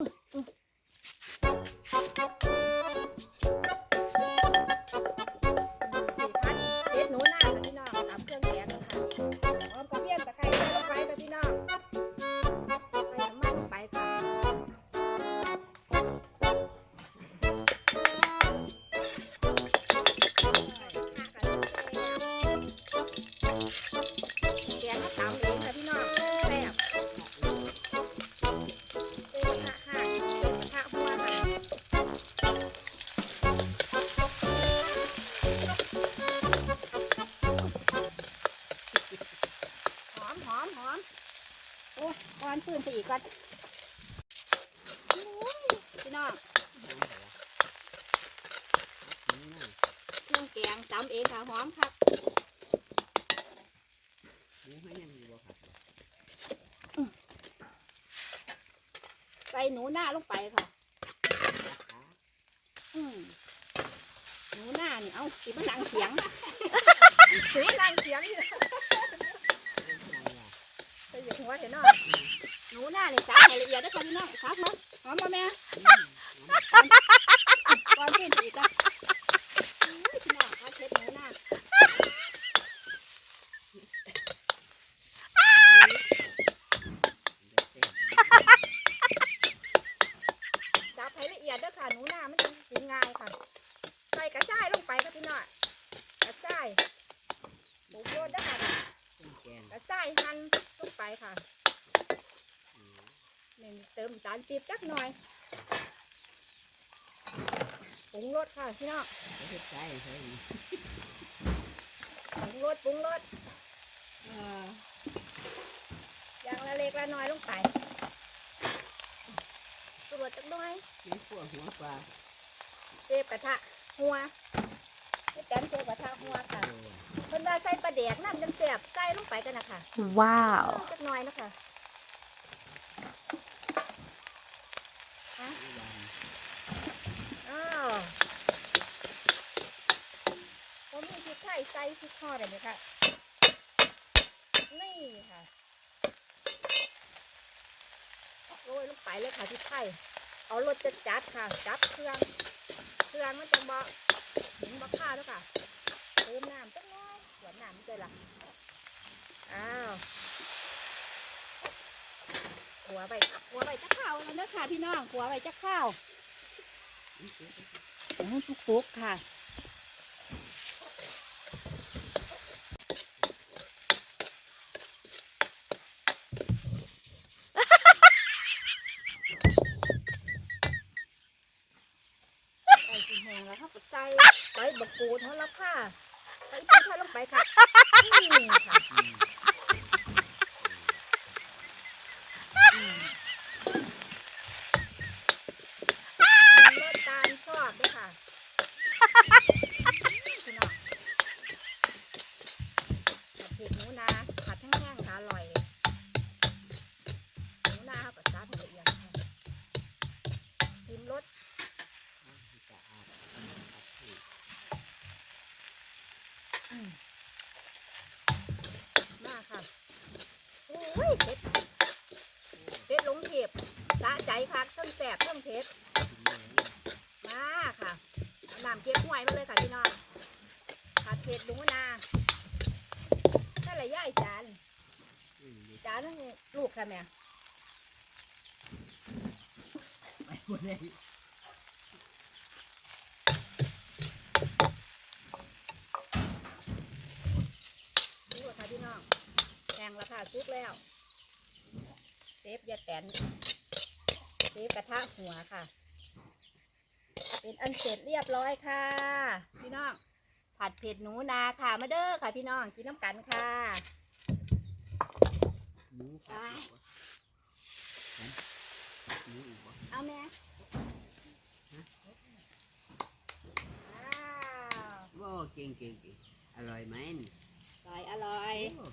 สี่ ก้อนปืนไปอีกก่อนอู้ยพี่น้องเครื่องแกงตำเองค่ะหอมครับใส่หนูหน้าลงไปค่ะ อืมหนูหน้านี่เอาสิมันดังเสียงสิมันดังเสียงอยู่ใส่เหยียบหัวเห็นเนาะ หนูหน้านี่ซักให้ละเอียดนะคะพี่น้องซักเนาะหอมมาแม่ก่อนขึ้นอีกอะอุ้ยพี่น้องเขาเช็ดหนูหน้าซับให้ละเอียดเด้อค่ะหนูหน้ามันจะกินง่ายค่ะ ใส่กระชายลงไปค่ะพี่น้องกระชายหมูโยนด้อค่ะกระชายหั่นลงไปค่ะ เติมน้ำตาลปี๊บจักหน่อยปรุงรสค่ะพี่น้องปรุงรสปรุงรสเอ่ออย่างละเล็กละน้อยลงไปตรวจจักหน่อยเจ็บกระทะหัวเจ็บแตนเจ็บกระทะหัวค่ะเพิ่นว่าใส่ปลาแดกน้ำจังแซ่บใส่ลงไปกันนะคะ Wow. จักหน่อยนะคะฮะอ้าวผมมีพริกไทยใส่พริกทอดเลยค่ะ นี่ค่ะโรยลงไปเลยค่ะพริกไทยเอารสจัดจัดค่ะ จับเครื่อง เครื่องมันจะบ่เห็นบ่ข้าวแล้วค่ะเติมน้ำจักหน้อยหวานน้ำใจละอ้าวหัวไปหัวไปจักข้าวแล้วเด้อค่ะพี่น้องหัวไปจักข้าวโอ้ทุกฟุกๆค่ะ ใส่สีแหงแล้วค่ะก็ใส่ ใบบักกูดหัวละผ้าใส่พริกไทยลงไปค่ะนี่ค่ะรสตาลชอบด้วยค่ะพี่น้องผัดเผ็ดหนูนาผัดแห้งๆค่ะอร่อยหนูนาเขาก็ซัดให้ละเอียดค่ะชิมรส มาค่ะโอ้ยเผ็ดเผ็ดลงเทียบ สะใจค่ะต้นแสบต้นเผ็ดมาค่ะเอาน้ำเก็บห้วยมาเลยค่ะพี่น้องผัดเผ็ดลุงนานั่นแหละย่ายจานจานนั่นลูกค่ะแม่ลูกค่ะพี่น้องแกงราคาซุกแล้วเซฟยาแตน ซฟกระทะหัวค่ะ เป็นอันเสร็จเรียบร้อยค่ะ พี่น้อง ผัดเผ็ดหนูนาค่ะ มาเด้อค่ะ พี่น้องกินน้ำกันค่ะเอาแม่อ้าวโอ้เก่งเก่งเก่งอร่อยไหมนี่อร่อยอร่อยโอ้